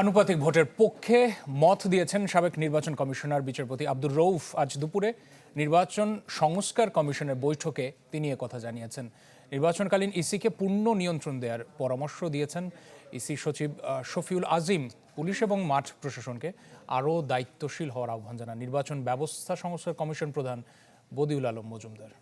আনুপাতিক ভোটের পক্ষে মত দিয়েছেন সাবেক নির্বাচন কমিশনার বিচারপতি আব্দুর রৌফ আজ দুপুরে নির্বাচন সংস্কার কমিশনের বৈঠকে তিনি কথা জানিয়েছেন। নির্বাচনকালীন ইসিকে পূর্ণ নিয়ন্ত্রণ দেওয়ার পরামর্শ দিয়েছেন ইসি সচিব শফিউল আজিম। পুলিশ এবং মাঠ প্রশাসনকে আরও দায়িত্বশীল হওয়ার আহ্বান জানান। নির্বাচন ব্যবস্থা সংস্কার কমিশন প্রধান বদিউল আলম মজুমদার।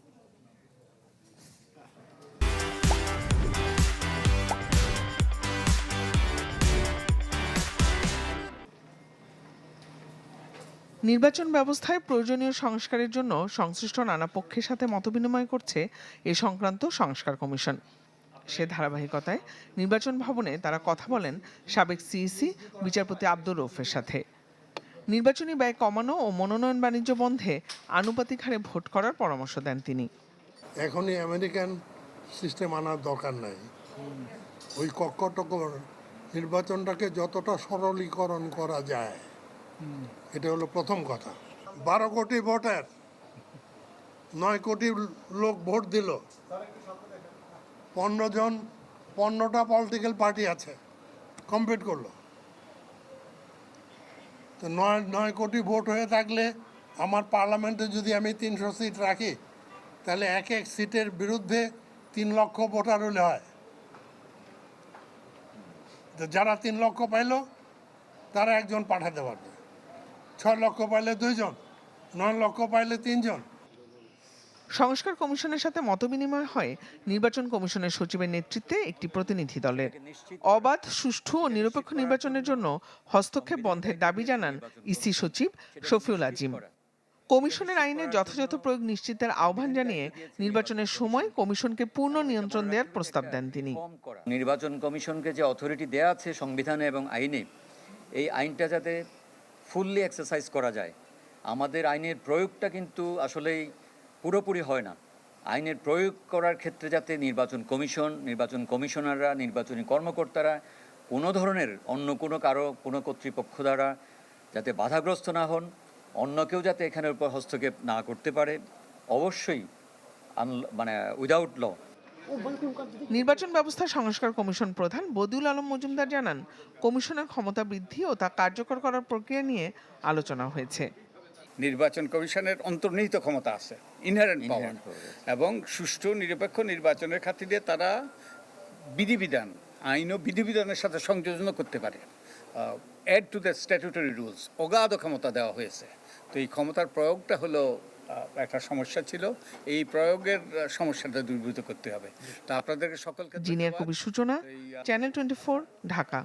নির্বাচন ব্যবস্থায় প্রয়োজনীয় সংস্কারের জন্য সংশ্লিষ্ট নানা পক্ষের সাথে মতবিনিময় করছে এ সংক্রান্ত সংস্কার কমিশন। সে ধারাবাহিকতায় নির্বাচন ভবনে তারা কথা বলেন সাবেক সিইসি বিচারপতি আব্দুর রৌফের সাথে। নির্বাচনী ব্যয় কমানো ও মনোনয়ন বাণিজ্য বন্ধে আনুপাতিক হারে ভোট করার পরামর্শ দেন তিনি। এখনই আমেরিকান সিস্টেম আনার দরকার নাই। ওই কক্কটক নির্বাচনটাকে যতটা সরলীকরণ করা যায় এটা হলো প্রথম কথা। বারো কোটি ভোটার, নয় কোটি লোক ভোট দিল। পনেরো জন, পনেরোটা পলিটিক্যাল পার্টি আছে কম্পিট করল। তো নয় নয় কোটি ভোট হয়ে থাকলে আমার পার্লামেন্টে যদি আমি তিনশো সিট রাখি, তাহলে এক এক সিটের বিরুদ্ধে তিন লক্ষ ভোটার হলে হয়। যারা তিন লক্ষ পাইলো, তারা একজন পাঠাতে পারবে। ছয় লক্ষ পাইলে দুইজন নয় লক্ষ পাইলে তিনজন। সংস্কার কমিশনের সাথে মতবিনিময় হয় নির্বাচন কমিশনের সচিবের নেতৃত্বে একটি প্রতিনিধি দলের। অবাধ সুষ্ঠু ও নিরপেক্ষ নির্বাচনের জন্য হস্তক্ষেপ বন্ধের দাবি জানান ইসি সচিব শফিউল আজিম। কমিশনের আইনে যথাযথ প্রয়োগ নিশ্চিতের আহ্বান জানিয়ে নির্বাচনের সময় কমিশনকে পূর্ণ নিয়ন্ত্রণ দেওয়ার প্রস্তাব দেন তিনি। নির্বাচন কমিশনকে যে অথরিটি দেয়া আছে সংবিধানে এবং আইনে এই আইনটা যাতে ফুললি এক্সারসাইজ করা যায়। আমাদের আইনের প্রয়োগটা কিন্তু আসলেই পুরোপুরি হয় না। আইনের প্রয়োগ করার ক্ষেত্রে যাতে নির্বাচন কমিশন, নির্বাচন কমিশনাররা, নির্বাচনী কর্মকর্তারা কোনো ধরনের অন্য কোনো কারও, কোনো কর্তৃপক্ষ দ্বারা যাতে বাধাগ্রস্ত না হন, অন্য কেউ যাতে এখানের উপর হস্তক্ষেপ না করতে পারে, অবশ্যই মানে উইদাউট ল নির্বাচন ব্যবস্থা সংস্কার কমিশন প্রধান বদিউল আলম মজুমদার জানান কমিশনের ক্ষমতা বৃদ্ধি ও তা কার্যকর করার প্রক্রিয়া নিয়ে আলোচনা হয়েছে। নির্বাচন কমিশনের অন্তর্নিহিত ক্ষমতা আছে ইনহারেন্ট পাওয়ার এবং সুষ্ঠু নিরপেক্ষ নির্বাচনের খাতিরে তারা বিধিবিধান আইন ও বিধিবিধানের সাথে সংযোজন করতে পারে। Add to the statutory rules অগাধ ক্ষমতা দেওয়া হয়েছে। তো এই ক্ষমতার প্রয়োগটা হলো একটা সমস্যা ছিল। এই প্রয়োগের সমস্যাটা দূরীভূত করতে হবে। তা আপনাদেরকে সকলকে জিনিয়ার। কবির সূচনা চ্যানেল টোয়েন্টি ঢাকা।